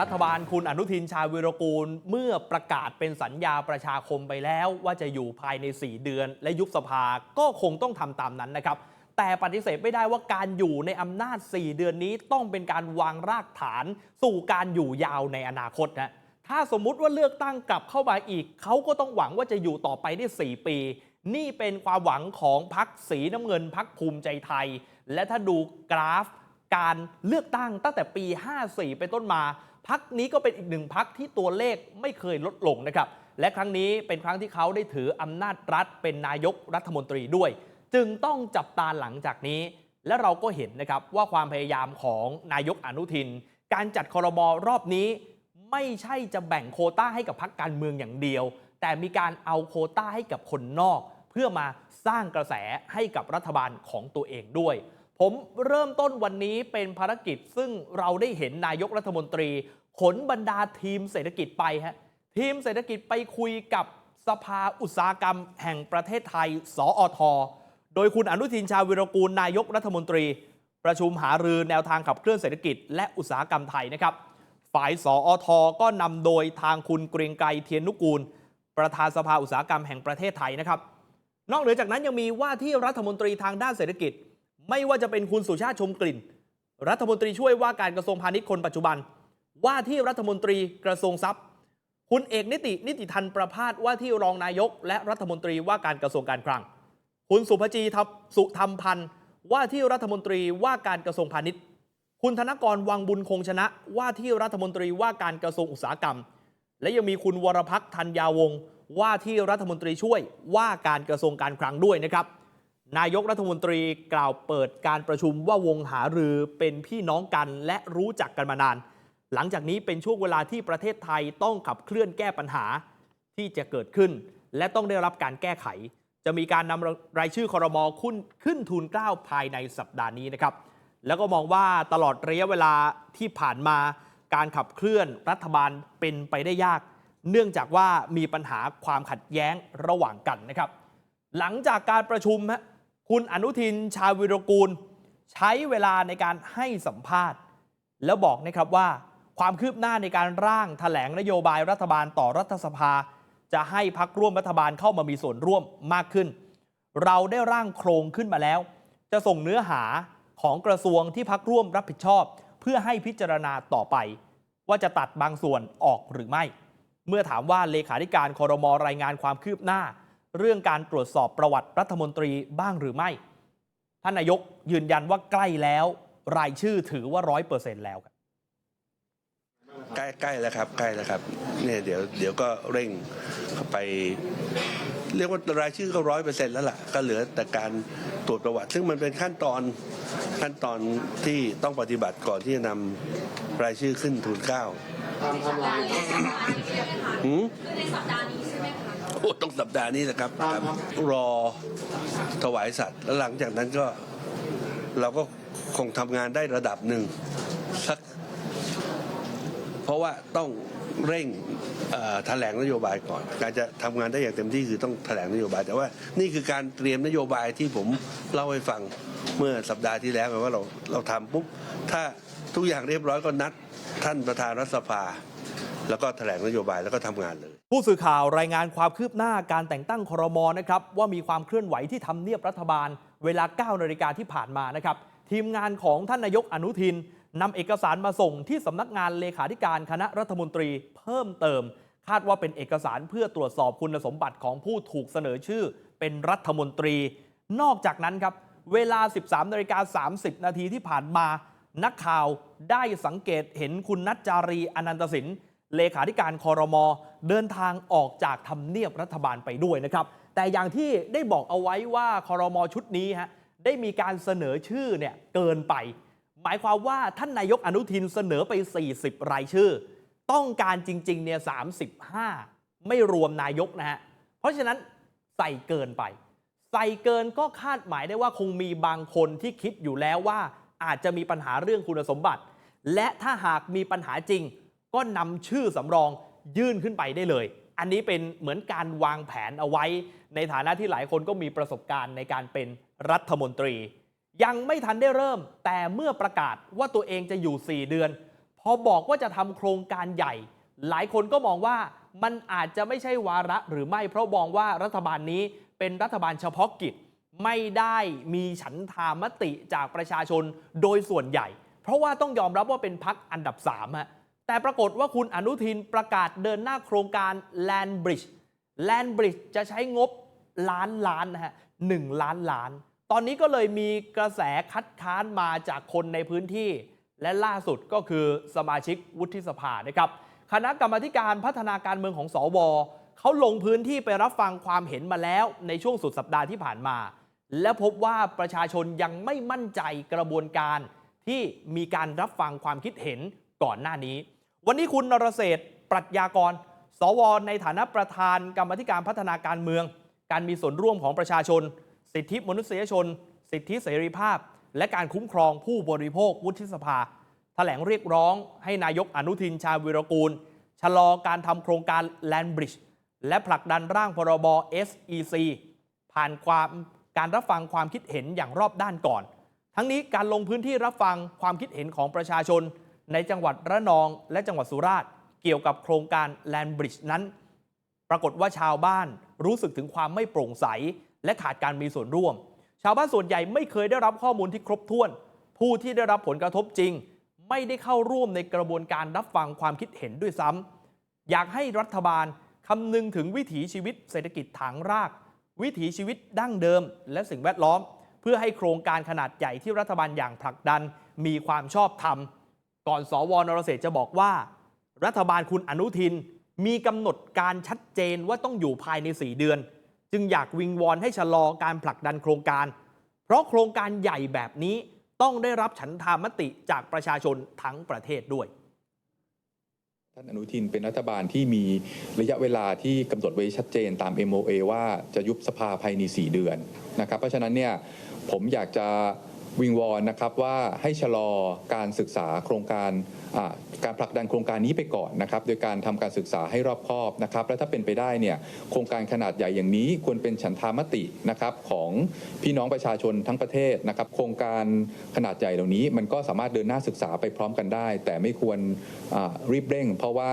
รัฐบาลคุณอนุทินชาญวิรกูล เมื่อประกาศเป็นสัญญาประชาคมไปแล้วว่าจะอยู่ภายใน 4 เดือน และยุบสภาก็คงต้องทำตามนั้นนะครับ แต่ปฏิเสธไม่ได้ว่าการอยู่ในอำนาจ 4 เดือนนี้ต้องเป็นการวางรากฐาน สู่การอยู่ยาวในอนาคตนะถ้าสมมุติว่าเลือกตั้งกลับเข้ามาอีก เขาก็ต้องหวังว่าจะอยู่ต่อไปได้ 4 ปี นี่เป็นความหวังของพักสีน้ำเงินพักภูมิใจไทย และถ้าดูกราฟ การเลือกตั้งตั้งแต่ปี 54 เป็นต้นมา พักนี้ก็เป็นอีกหนึ่งพักที่ตัวเลขไม่เคยลดลงนะครับ และครั้งนี้เป็นครั้งที่เขาได้ถืออำนาจรัฐเป็นนายกรัฐมนตรีด้วย จึงต้องจับตาหลังจากนี้ และเราก็เห็นนะครับว่าความพยายามของนายกอนุทิน การจัดคอรมอรอบนี้ ไม่ใช่จะแบ่งโคต้าให้กับพักการเมืองอย่างเดียว แต่มีการเอาโคต้าให้กับคนนอก เพื่อมาสร้างกระแสให้กับรัฐบาลของตัวเองด้วย ผมเริ่มต้นวันนี้เป็นภารกิจ ซึ่งเราได้เห็นนายกรัฐมนตรี ขนบรรดาทีมเศรษฐกิจไปฮะทีมเศรษฐกิจไปคุยกับสภาอุตสาหกรรมแห่งประเทศไทย สอทโดยคุณอนุทินชาวิรกูลนายกรัฐมนตรี ประชุมหารือแนวทางขับเคลื่อนเศรษฐกิจ และอุตสาหกรรมไทยนะครับ ฝ่ายสออทก็นำโดยทางคุณเกรียงไกรเทียนนุกูล ประธานสภาอุตสาหกรรมแห่งประเทศไทยนะครับ นอกเหนือจากนั้นยังมีว่าที่รัฐมนตรีทางด้านเศรษฐกิจ ไม่ว่าจะเป็นคุณสุชาติชมกลิ่น รัฐมนตรีช่วยว่าการกระทรวงพาณิชย์คนปัจจุบัน ว่าที่รัฐมนตรีกระทรวงทรัพย์ คุณเอกนิตินิติทันประพาสว่าที่รองนายก และรัฐมนตรีว่าการกระทรวงการคลัง คุณสุภจีทัพสุธรรมพันธ์ว่าที่รัฐมนตรีว่าการกระทรวงพาณิชย์ คุณธนกรวังบุญคงชนะ ว่าที่รัฐมนตรีว่าการกระทรวงอุตสาหกรรม และยังมีคุณวรพักษ์ธัญญาวงศ์ว่าที่รัฐมนตรีช่วยว่าการกระทรวงการคลังด้วยนะครับ นายกรัฐมนตรีกล่าวเปิดการประชุมว่าวงหารือเป็นพี่น้องกันและรู้จักกันมานาน หลังจากนี้เป็นช่วงเวลาที่ประเทศไทยต้องขับเคลื่อนแก้ปัญหาที่จะเกิดขึ้น และต้องได้รับการแก้ไข จะมีการนำรายชื่อคอรมอขึ้นขึ้นทูลเกล้าภายในสัปดาห์นี้นะครับ แล้วก็มองว่าตลอดระยะเวลาที่ผ่านมาการขับเคลื่อนรัฐบาลเป็นไปได้ยาก เนื่องจากว่ามีปัญหาความขัดแย้งระหว่างกันนะครับ หลังจากการประชุมฮะ คุณอนุทินชาวิรกูล ใช้เวลาในการให้สัมภาษณ์ แล้วบอกนะครับว่าความคืบหน้าในการร่างถแถลงนโยบายรัฐบาลต่อรัฐสภา จะให้พักร่วมรัฐบาลเข้ามามีส่วนร่วมมากขึ้น เราได้ร่างโครงขึ้นมาแล้ว จะส่งเนื้อหาของกระทรวงที่พักร่วมรับผิดชอบ เพื่อให้พิจารณาต่อไป ว่าจะตัดบางส่วนออกหรือไม่ เมื่อถามว่าเลขาธิการคอรมอรายงานความคืบหน้า เรื่องการตรวจสอบประวัติรัฐมนตรีบ้างหรือไม่ ท่านนายกยืนยันว่าใกล้แล้ว รายชื่อถือว่าร้อยเปอร์เซ็นต์แล้วครับใกล้ใกล้แล้วครับใกล้แล้วครับเนี่ยเดี๋ยวเดี๋ยวก็เร่งไป เรียกว่ารายชื่อก็ร้อยเปอร์เซ็นต์แล้วล่ะ ก็เหลือแต่การตรวจประวัติ ซึ่งมันเป็นขั้นตอนขั้นตอนที่ต้องปฏิบัติก่อนที่จะนำรายชื่อขึ้นทูลเกล้าสัปดาห์นี้ใช่ไหมคะหืมในสัปดาห์นี้ ต้องสัปดาห์นี้แหละครับครับรอถวายสัตว์ แล้วหลังจากนั้นก็เราก็คงทำงานได้ระดับหนึ่งสักเพราะว่าต้องเร่งเอ่อแถลงนโยบายก่อน การจะทำงานได้อย่างเต็มที่คือต้องแถลงนโยบาย แต่ว่านี่คือการเตรียมนโยบายที่ผมเล่าให้ฟังเมื่อสัปดาห์ที่แล้วไงว่าเราเราทำปุ๊บถ้าทุกอย่างเรียบร้อยก็นัดท่านประธานรัฐสภา แล้วก็แถลงนโยบายแล้วก็ทำงานเลย ผู้สื่อข่าวรายงานความคืบหน้าการแต่งตั้งครมนะครับว่ามีความเคลื่อนไหวที่ทำเนียบรัฐบาล เวลา 9นาฬิกาที่ผ่านมานะครับทีมงานของท่านนายกอนุทินนำเอกสารมาส่งที่สำนักงานเลขาธิการคณะรัฐมนตรีเพิ่มเติม คาดว่าเป็นเอกสารเพื่อตรวจสอบคุณสมบัติของผู้ถูกเสนอชื่อ เป็นรัฐมนตรี นอกจากนั้นครับ เวลา 13นาฬิกา30 นาทีที่ผ่านมา นักข่าวได้สังเกตเห็นคุณนัจจารีอนันตสิน เลขาธิการคอรมอเดินทางออกจากทำเนียบรัฐบาลไปด้วยนะครับ แต่อย่างที่ได้บอกเอาไว้ว่าคอรมอชุดนี้ฮะได้มีการเสนอชื่อเนี่ยเกินไป หมายความว่าท่านนายกอนุทินเสนอไป 40 รายชื่อ ต้องการจริงๆเนี่ย35 ไม่รวมนายกนะฮะเพราะฉะนั้นใส่เกินไป ใส่เกินก็คาดหมายได้ว่าคงมีบางคนที่คิดอยู่แล้วว่าอาจจะมีปัญหาเรื่องคุณสมบัติ และถ้าหากมีปัญหาจริง ก็นำชื่อสำรองยื่นขึ้นไปได้เลย อันนี้เป็นเหมือนการวางแผนเอาไว้ ในฐานะที่หลายคนก็มีประสบการณ์ในการเป็นรัฐมนตรี ยังไม่ทันได้เริ่ม แต่เมื่อประกาศว่าตัวเองจะอยู่ 4 เดือน พอบอกว่าจะทำโครงการใหญ่ หลายคนก็มองว่ามันอาจจะไม่ใช่วาระหรือไม่ เพราะมองว่ารัฐบาลนี้เป็นรัฐบาลเฉพาะกิจ ไม่ได้มีฉันทามติจากประชาชนโดยส่วนใหญ่ เพราะว่าต้องยอมรับว่าเป็นพักอันดับ3ฮะ แต่ปรากฏว่าคุณอนุทินประกาศเดินหน้าโครงการ Land Bridge Land Bridge จะใช้งบล้านล้านนะฮะหนึ่งล้านล้าน ตอนนี้ก็เลยมีกระแสคัดค้านมาจากคนในพื้นที่ และล่าสุดก็คือสมาชิกวุฒิสภานะครับคณะกรรมาการพัฒนาการเมืองของสอวเขาลงพื้นที่ไปรับฟังความเห็นมาแล้วในช่วงสุดสัปดาห์ที่ผ่านมา และพบว่าประชาชนยังไม่มั่นใจกระบวนการที่มีการรับฟังความคิดเห็นก่อนหน้านี้ วันนี้คุณนรเศรษฐปรัชญากร สวในฐานะประธานกรรมธิการพัฒนาการเมือง การมีส่วนร่วมของประชาชน สิทธิมนุษยชน สิทธิเสรีภาพ และการคุ้มครองผู้บริโภควุฒิสภา แถลงเรียกร้องให้นายกอนุทินชาญวิรกูล ชะลอการทำโครงการ Land Bridge และผลักดันร่างพรบ SEC ผ่านความการรับฟังความคิดเห็นอย่างรอบด้านก่อน ทั้งนี้การลงพื้นที่รับฟังความคิดเห็นของประชาชน ในจังหวัดระนองและจังหวัดสุราษฎร์เกี่ยวกับโครงการ Land Bridge นั้น ปรากฏว่าชาวบ้านรู้สึกถึงความไม่โปร่งใส และขาดการมีส่วนร่วม ชาวบ้านส่วนใหญ่ไม่เคยได้รับข้อมูลที่ครบถ้วน ผู้ที่ได้รับผลกระทบจริง ไม่ได้เข้าร่วมในกระบวนการรับฟังความคิดเห็นด้วยซ้ำอยากให้รัฐบาลคำนึงถึงวิถีชีวิตเศรษฐกิจฐานราก วิถีชีวิตดั้งเดิม และสิ่งแวดล้อม เพื่อให้โครงการขนาดใหญ่ที่รัฐบาลอย่างผลักดันมีความชอบธรรม ก่อนสวนรเศษฐ์จะบอกว่า รัฐบาลคุณอนุทินมีกำหนดการชัดเจนว่าต้องอยู่ภายใน 4 เดือน จึงอยากวิงวอนให้ชะลอการผลักดันโครงการ เพราะโครงการใหญ่แบบนี้ต้องได้รับฉันทามติจากประชาชนทั้งประเทศด้วยท่านอนุทินเป็นรัฐบาลที่มีระยะเวลาที่กำหนดไว้ชัดเจนตาม MOA ว่าจะยุบสภาภายใน 4 เดือนนะครับเพราะฉะนั้นเนี่ยผมอยากจะ วิงวอนนะครับว่าให้ชะลอการศึกษาโครงการการผลักดันโครงการนี้ไปก่อนนะครับโดยการทำการศึกษาให้รอบคอบนะครับและถ้าเป็นไปได้เนี่ยโครงการขนาดใหญ่อย่างนี้ควรเป็นฉันทามตินะครับของพี่น้องประชาชนทั้งประเทศนะครับโครงการขนาดใหญ่เหล่านี้ มันก็สามารถเดินหน้าศึกษาไปพร้อมกันได้ แต่ไม่ควรรีบเร่ง เพราะว่า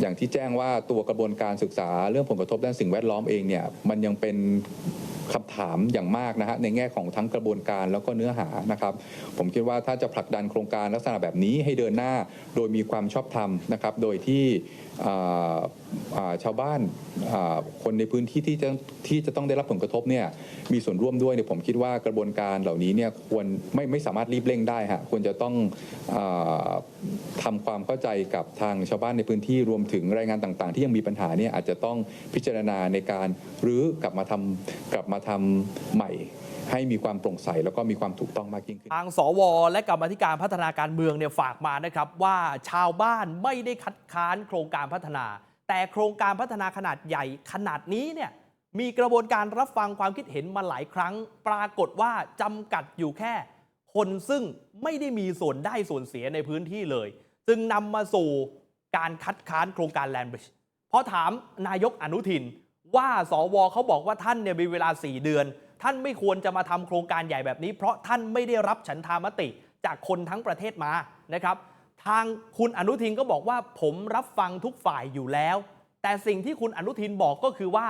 อย่างที่แจ้งว่าตัวกระบวนการศึกษาเรื่องผลกระทบด้านสิ่งแวดล้อมเองเนี่ยมันยังเป็น คำถามอย่างมากนะฮะในแง่ของทั้งกระบวนการแล้วก็เนื้อหานะครับ ผมคิดว่าถ้าจะผลักดันโครงการลักษณะแบบนี้ให้เดินหน้าโดยมีความชอบธรรมนะครับ โดยที่ ชาวบ้านาคนในพื้นที่ที่จะที่จะต้องได้รับผลกระทบเนี่ยมีส่วนร่วมด้วยเนี่ยผมคิดว่ากระบวนการเหล่านี้เนี่ยควรไม่ไม่สามารถรีบเร่งได้ฮะควรจะต้องอาทำความเข้าใจกับทางชาวบ้านในพื้นที่รวมถึงรายงานต่าง ๆ ที่ยังมีปัญหาเนี่ยอาจจะต้องพิจารณาในการรื้อกลับมาทำกลับมาทำใหม่ให้มีความโปร่งใสแล้วก็มีความถูกต้องมากยิ่งขึ้น ทางสว และกรรมธิการพัฒนาการเมืองเนี่ยฝากมานะครับว่าชาวบ้านไม่ได้คัดค้านโครงการพัฒนา แต่โครงการพัฒนาขนาดใหญ่ขนาดนี้เนี่ยมีกระบวนการรับฟังความคิดเห็นมาหลายครั้ง ปรากฏว่าจำกัดอยู่แค่ คนซึ่งไม่ได้มีส่วนได้ส่วนเสียในพื้นที่เลย จึงนำมาสู่การคัดค้านโครงการแลนบริดจ์พอถามนายกอนุทินว่าสวเขาบอกว่าท่านเนี่ยมีเวลา 4 เดือน ท่านไม่ควรจะมาทำโครงการใหญ่แบบนี้ เพราะท่านไม่ได้รับฉันทามติจากคนทั้งประเทศมานะครับ ทางคุณอนุทินก็บอกว่าผมรับฟังทุกฝ่ายอยู่แล้ว แต่สิ่งที่คุณอนุทินบอกก็คือว่า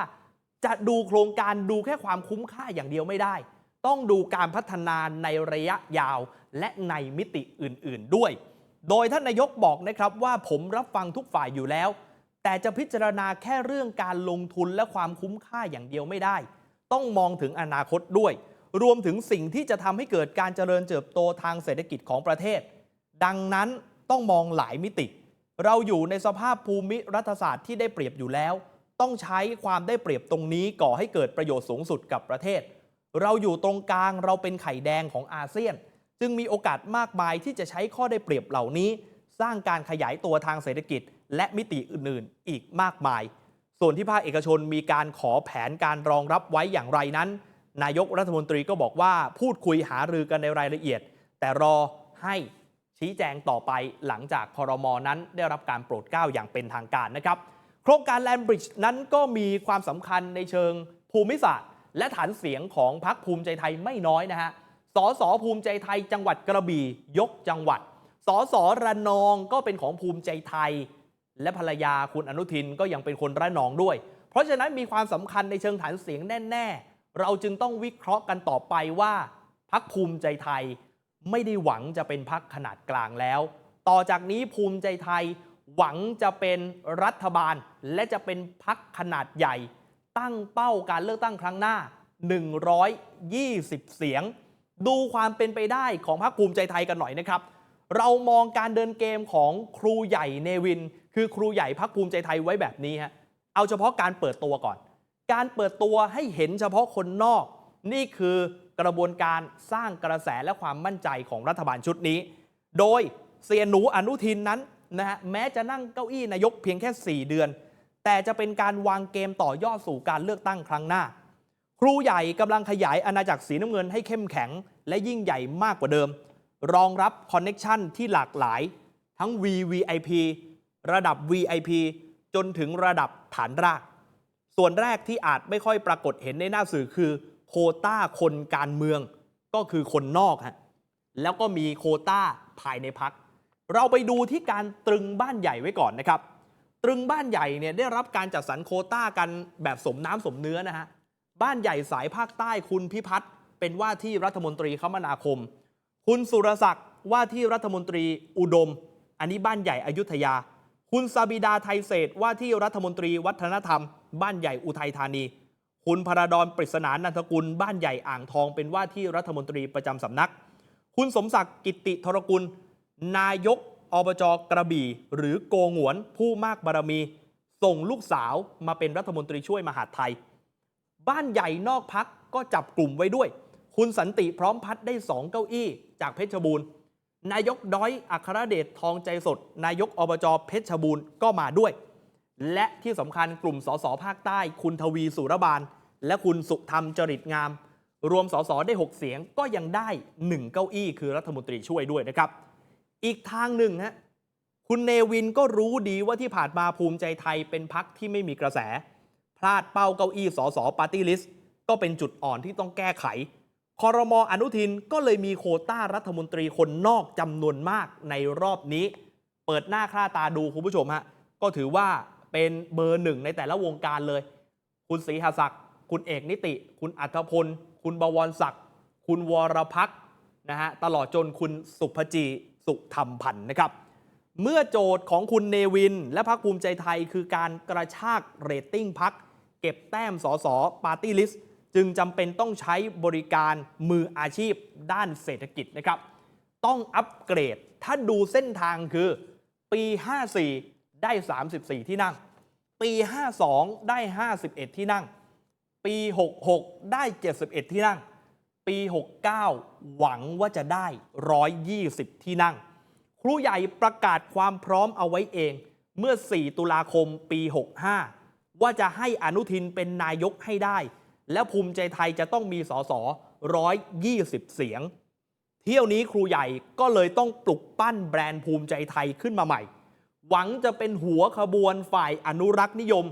จะดูโครงการดูแค่ความคุ้มค่าอย่างเดียวไม่ได้ ต้องดูการพัฒนาในระยะยาวและในมิติอื่น ๆด้วย โดยท่านนายกบอกนะครับว่าผมรับฟังทุกฝ่ายอยู่แล้ว แต่จะพิจารณาแค่เรื่องการลงทุนและความคุ้มค่าอย่างเดียวไม่ได้ ต้องมองถึงอนาคตด้วย รวมถึงสิ่งที่จะทำให้เกิดการเจริญเติบโตทางเศรษฐกิจของประเทศ ดังนั้น ต้องมองหลายมิติ เราอยู่ในสภาพภูมิรัฐศาสตร์ที่ได้เปรียบอยู่แล้ว ต้องใช้ความได้เปรียบตรงนี้ก่อให้เกิดประโยชน์สูงสุดกับประเทศ เราอยู่ตรงกลางเราเป็นไข่แดงของอาเซียน จึงมีโอกาสมากมายที่จะใช้ข้อได้เปรียบเหล่านี้ สร้างการขยายตัวทางเศรษฐกิจ และมิติอื่นๆ อีกมากมาย ส่วนที่ภาคเอกชนมีการขอแผนการรองรับไว้อย่างไรนั้น นายกรัฐมนตรีก็บอกว่าพูดคุยหารือกันในรายละเอียด แต่รอให้ ชี้แจงต่อไปหลังจากคอรมอนั้นได้รับการโปรดเกล้าอย่างเป็นทางการนะครับ โครงการแลนบริดจ์นั้นก็มีความสำคัญในเชิงภูมิศาสตร์ และฐานเสียงของพรรคภูมิใจไทยไม่น้อยนะฮะสสภูมิใจไทยจังหวัดกระบี่ยกจังหวัดสสระนองก็เป็นของภูมิใจไทย และภรรยาคุณอนุทินก็ยังเป็นคนระนองด้วย เพราะฉะนั้นมีความสำคัญในเชิงฐานเสียงแน่ ๆ เราจึงต้องวิเคราะห์กันต่อไปว่าพักภูมิใจไทย ไม่ได้หวังจะเป็นพักขนาดกลางแล้ว ต่อจากนี้ภูมิใจไทยหวังจะเป็นรัฐบาล และจะเป็นพักขนาดใหญ่ ตั้งเป้าการเลือกตั้งครั้งหน้า 120 เสียง ดูความเป็นไปได้ของพรรคภูมิใจไทยกันหน่อยนะครับ เรามองการเดินเกมของครูใหญ่เนวิน คือครูใหญ่พรรคภูมิใจไทยไว้แบบนี้ฮะเอาเฉพาะการเปิดตัวก่อน การเปิดตัวให้เห็นเฉพาะคนนอก นี่คือ กระบวนการสร้างกระแสและความมั่นใจของรัฐบาลชุดนี้ โดยเสียหนูอนุทินนั้นนะฮะแม้จะนั่งเก้าอี้นายกเพียงแค่ 4 เดือน แต่จะเป็นการวางเกมต่อยอดสู่การเลือกตั้งครั้งหน้า ครูใหญ่กำลังขยายอาณาจักรสีน้ำเงินให้เข้มแข็ง และยิ่งใหญ่มากกว่าเดิม รองรับคอนเน็ชันที่หลากหลาย ทั้ง VVIP ระดับ VIP จนถึงระดับฐานราก ส่วนแรกที่อาจไม่ค่อยปรากฏเห็นในหน้าสื่อคือ โควต้าคนการเมืองก็คือคนนอกฮะแล้วก็มีโควต้าภายในพัก เราไปดูที่การตรึงบ้านใหญ่ไว้ก่อนนะครับ ตรึงบ้านใหญ่เนี่ยได้รับการจัดสรรโควต้ากันแบบสมน้ำสมเนื้อนะฮะบ้านใหญ่สายภาคใต้คุณพิพัฒน์เป็นว่าที่รัฐมนตรีคมนาคม คุณสุรศักดิ์ว่าที่รัฐมนตรีอุดม อันนี้บ้านใหญ่อยุธยา คุณซาบิดาไทยเศษว่าที่รัฐมนตรีวัฒนธรรม บ้านใหญ่อุทัยธานี คุณพระดอนปริศนานันทกุลบ้านใหญ่อ่างทองเป็นว่าที่รัฐมนตรีประจำสำนัก คุณสมศักดิ์กิตติธรกุล นายกอบจกระบี่ หรือโกงวนผู้มากบารมี ส่งลูกสาวมาเป็นรัฐมนตรีช่วยมหาดไทย บ้านใหญ่นอกพักก็จับกลุ่มไว้ด้วย คุณสันติพร้อมพัดได้สองเก้าอี้ จากเพชรบูรณ์ นายกด้อยอัครเดชทองใจสด นายกอบจเพชรบูรณ์ก็มาด้วย และที่สำคัญกลุ่มสสภาคใต้ คุณทวีสุรบาล และคุณสุธรรมจริตงาม รวมสสได้ 6 เสียงก็ยังได้ 1 เก้าอี้ คือรัฐมนตรีช่วยด้วยนะครับ อีกทางหนึ่งฮะคุณเนวินก็รู้ดีว่าที่ผ่านมาภูมิใจไทยเป็นพักที่ไม่มีกระแส พลาดเป้าเก้าอี้สสปาร์ตี้ลิสต์ก็เป็นจุดอ่อนที่ต้องแก้ไขคอรมออนุทินก็เลยมีโคต้ารัฐมนตรีคนนอกจำนวนมากในรอบนี้ เปิดหน้าค่าตาดูคุณผู้ชมฮะก็ถือว่า เป็นเบอร์หนึ่งในแต่ละวงการเลย คุณศรีหศักดิ์คุณเอกนิติ คุณอัธพล คุณบวรศักดิ์คุณวรพักนะฮะตลอดจนคุณสุภจีสุธรรมพันธ์นะครับ เมื่อโจทย์ของคุณเนวิน และพักภูมิใจไทยคือการกระชากเรตติ้งพักเก็บแต้มสสปาร์ตี้ลิสต์จึงจำเป็นต้องใช้บริการมืออาชีพด้านเศรษฐกิจนะครับ ต้องอัปเกรดถ้าดูเส้นทางคือปี 54 ได้ 34 ที่นั่ง ปี 52 ได้ 51 ที่นั่ง ปี 66 ได้ 71 ที่นั่ง ปี 69 หวังว่าจะได้ 120 ที่นั่ง ครูใหญ่ประกาศความพร้อมเอาไว้เองเมื่อ 4 ตุลาคม ปี 65 ว่าจะให้อนุทินเป็นนายกให้ได้ และภูมิใจไทยจะต้องมีสส120 เสียง เที่ยวนี้ครูใหญ่ก็เลยต้องปลุกปั้นแบรนด์ภูมิใจไทยขึ้นมาใหม่ หวังจะเป็นหัวขบวนฝ่ายอนุรักษ์นิยม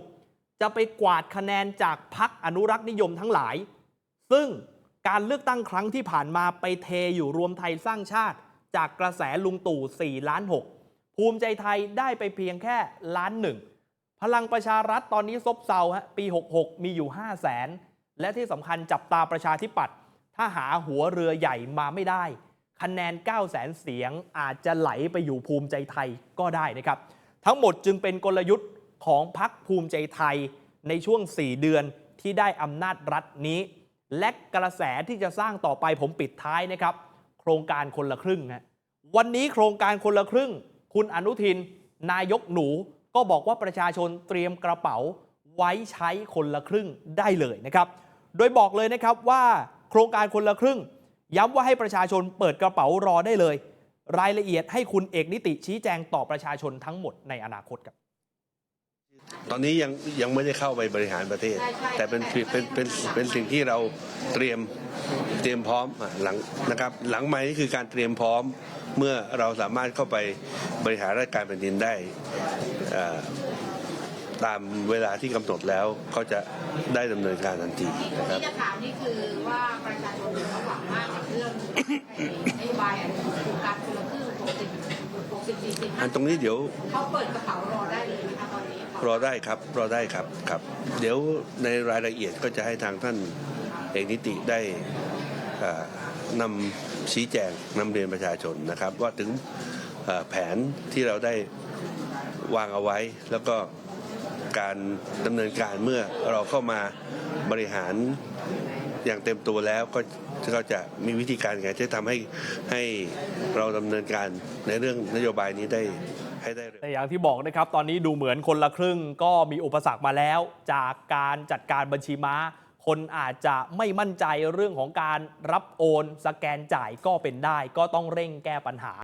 จะไปกวาดคะแนนจากพักอนุรักษ์นิยมทั้งหลาย ซึ่งการเลือกตั้งครั้งที่ผ่านมาไปเทอยู่รวมไทยสร้างชาติ จากกระแสลุงตู่4ล้าน6ภูมิใจไทยได้ไปเพียงแค่ล้านหนึ่งพลังประชารัฐตอนนี้ซบเซาฮะปี 66 มีอยู่ 5 0 0แสนและที่สำคัญจับตาประชาธิปัตย์ถ้าหาหัวเรือใหญ่มาไม่ได้ คะแนน 9 0 0แสนเสียงอาจจะไหลไปอยู่ภูมิใจไทยก็ได้นะครับ ทั้งหมดจึงเป็นกลยุทธ์ของพักภูมิใจไทยในช่วง 4 เดือนที่ได้อำนาจรัฐนี้ และกระแสที่จะสร้างต่อไปผมปิดท้ายนะครับ โครงการคนละครึ่งฮะวันนี้โครงการคนละครึ่ง คุณอนุทิน นายกหนูก็บอกว่าประชาชนเตรียมกระเป๋าไว้ใช้คนละครึ่งได้เลยนะครับ โดยบอกเลยนะครับว่าโครงการคนละครึ่ง ย้ำว่าให้ประชาชนเปิดกระเป๋ารอได้เลย รายละเอียดให้คุณเอกนิติชี้แจงต่อประชาชนทั้งหมดในอนาคตครับตอนนี้ยังยังไม่ได้เข้าไปบริหารประเทศ แต่เป็นเป็นเป็นเป็นสิ่งที่เราเตรียมเตรียมพร้อมอะหลังนะครับ หลังใหม่นี่คือการเตรียมพร้อมเมื่อเราสามารถเข้าไปบริหารราชการแผ่นดินได้เอ่อตามเวลาที่กำหนดแล้วก็จะได้ดำเนินการทันทีนะครับที่จะถามนี่คือว่าประชาชนเขาหวังมากกับเรื่อง นโยบายโครงการคนละครึ่งปกติ60 40อันตรงนี้เดี๋ยวเขาเปิดกระเป๋ารอได้เลยนะคะตอนนี้รอได้ครับรอได้ครับครับ เดี๋ยวในรายละเอียดก็จะให้ทางท่านเอกนิติได้เอ่อนำชี้แจงนำเรียนประชาชนนะครับ ว่าถึงเอ่อแผนที่เราได้วางเอาไว้ แล้วก็การดำเนินการเมื่อเราเข้ามาบริหาร อย่างเต็มตัวแล้วก็ก็จะมีวิธีการไงที่ทำให้ให้เราดำเนินการในเรื่องนโยบายนี้ได้ให้ได้เร็ว แต่อย่างที่บอกนะครับ ตอนนี้ดูเหมือนคนละครึ่งก็มีอุปสรรคมาแล้ว จากการจัดการบัญชีม้า คนอาจจะไม่มั่นใจเรื่องของการรับโอน สแกนจ่ายก็เป็นได้ ก็ต้องเร่งแก้ปัญหา